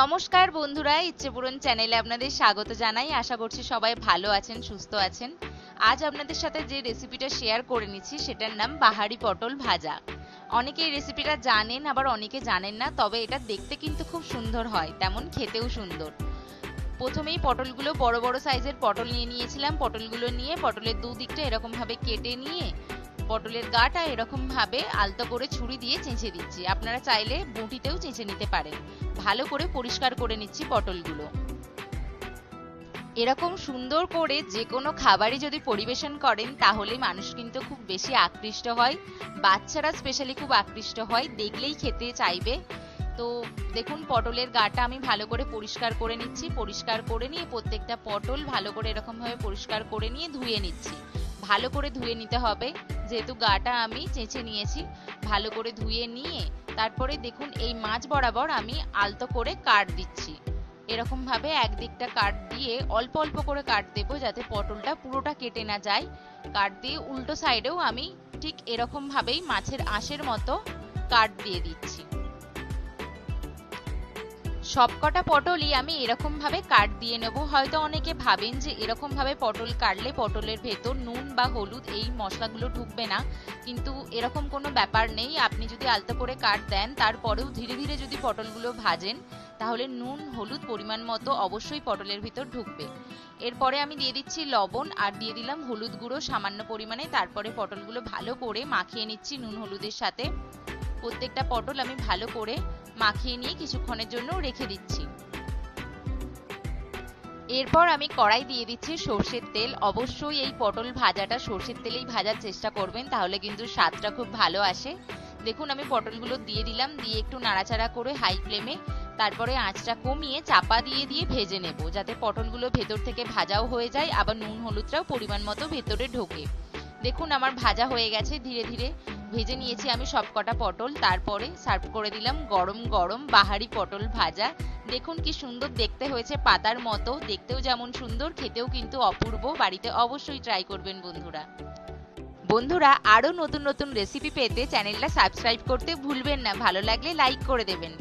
নমস্কার বন্ধুরা, ইচ্ছে পূরণ চ্যানেলে আপনাদের স্বাগত জানাই। আশা করছি সবাই ভালো আছেন, সুস্থ আছেন। আজ আপনাদের সাথে যে রেসিপিটা শেয়ার করে নিচ্ছি, সেটার নাম বাহারি পটল ভাজা। অনেকে এই রেসিপিটা জানেন, আবার অনেকে জানেন না, তবে এটা দেখতে কিন্তু খুব সুন্দর হয়, তেমন খেতেও সুন্দর। প্রথমেই পটলগুলো বড় বড় সাইজের পটল নিয়ে নিয়েছিলাম। পটলগুলো নিয়ে পটলের দুদিকটা এরকমভাবে কেটে নিয়ে পটলের গাটা এরকম ভাবে আলতো করে ছুরি দিয়ে চেঁচে দিচ্ছি। আপনারা চাইলে বটিতেও চেঁচে নিতে পারেন। ভালো করে পরিষ্কার করে নিচ্ছি পটলগুলো। এরকম সুন্দর করে যে কোনো খাবারই যদি পরিবেশন করেন, তাহলে মানুষ কিন্তু খুব বেশি আকৃষ্ট হয়। বাচ্চারা স্পেশালি খুব আকৃষ্ট হয়, দেখলেই খেতে চাইবে। তো দেখুন, পটলের গাটা আমি ভালো করে পরিষ্কার করে নিচ্ছি, পরিষ্কার করে নিয়ে প্রত্যেকটা পটল ভালো করে এরকম ভাবে পরিষ্কার করে নিয়ে ধুয়ে নিচ্ছি। ভালো করে ধুয়ে নিতে হবে। যেহেতু গাটা আমি চেঁচে নিয়েছি, ভালো করে ধুয়ে নিয়ে তারপরে দেখুন এই মাছ বরাবর আমি আলতো করে কাট দিচ্ছি। এরকমভাবে একদিকটা কাট দিয়ে অল্প অল্প করে কাট দেব যাতে পটলটা পুরোটা কেটে না যায়। কাট দিয়ে উল্টো সাইডেও আমি ঠিক এরকমভাবেই মাছের আঁশের মতো কাট দিয়ে দিচ্ছি। সবকটা পটলই আমি এরকম ভাবে কাট দিয়ে নেব। হয়তো অনেকে ভাবেন যে এরকম ভাবে পটল কাটলে পটলের ভেতর নুন বা হলুদ এই মশলাগুলো ঢুকবে না, কিন্তু এরকম কোনো ব্যাপার নেই। আপনি যদি আলতো করে কাট দেন, তারপরেও ধীরে ধীরে যদি পটলগুলো ভাজেন, তাহলে নুন, হলুদ পরিমাণ মতো অবশ্যই পটলের ভিতর ঢুকবে। এরপরে আমি দিয়ে দিচ্ছি লবণ আর দিয়ে দিলাম হলুদ গুঁড়ো সামান্য পরিমাণে। তারপরে পটলগুলো ভালো করে মাখিয়ে নিচ্ছি নুন, হলুদের সাথে। প্রত্যেকটা পটল আমি ভালো করে মাখিয়ে নিয়ে কিছুক্ষণের জন্য রেখে দিচ্ছি। এরপর আমি কড়াই দিয়ে দিচ্ছি সর্ষের তেল। অবশ্যই এই পটল ভাজাটা সর্ষের তেলেই ভাজার চেষ্টা করবেন, তাহলে কিন্তু স্বাদটা খুব ভালো আসে। দেখুন, আমি পটলগুলো দিয়ে দিলাম, দিয়ে একটু নাড়াচাড়া করে হাই ফ্লেমে তারপরে আঁচটা কমিয়ে চাপা দিয়ে দিয়ে ভেজে নেব, যাতে পটলগুলো ভেতর থেকে ভাজাও হয়ে যায়, আবার নুন হলুদটাও পরিমাণ মতো ভেতরে ঢোকে। দেখুন, আমার ভাজা হয়ে গেছে ধীরে ধীরে। ভেজে নিয়েছি আমি সব কটা পটল, তারপরে সার্ভ করে দিলাম গরম গরম বাহারি পটল ভাজা। দেখুন কি সুন্দর দেখতে হয়েছে পাতার মতো, দেখতেও যেমন সুন্দর, খেতেও কিন্তু অপূর্ব, বাড়িতে অবশ্যই ট্রাই করবেন বন্ধুরা। বন্ধুরা, আরও নতুন নতুন রেসিপি পেতে চ্যানেলটা সাবস্ক্রাইব করতে ভুলবেন না, ভালো লাগলে লাইক করে দেবেন।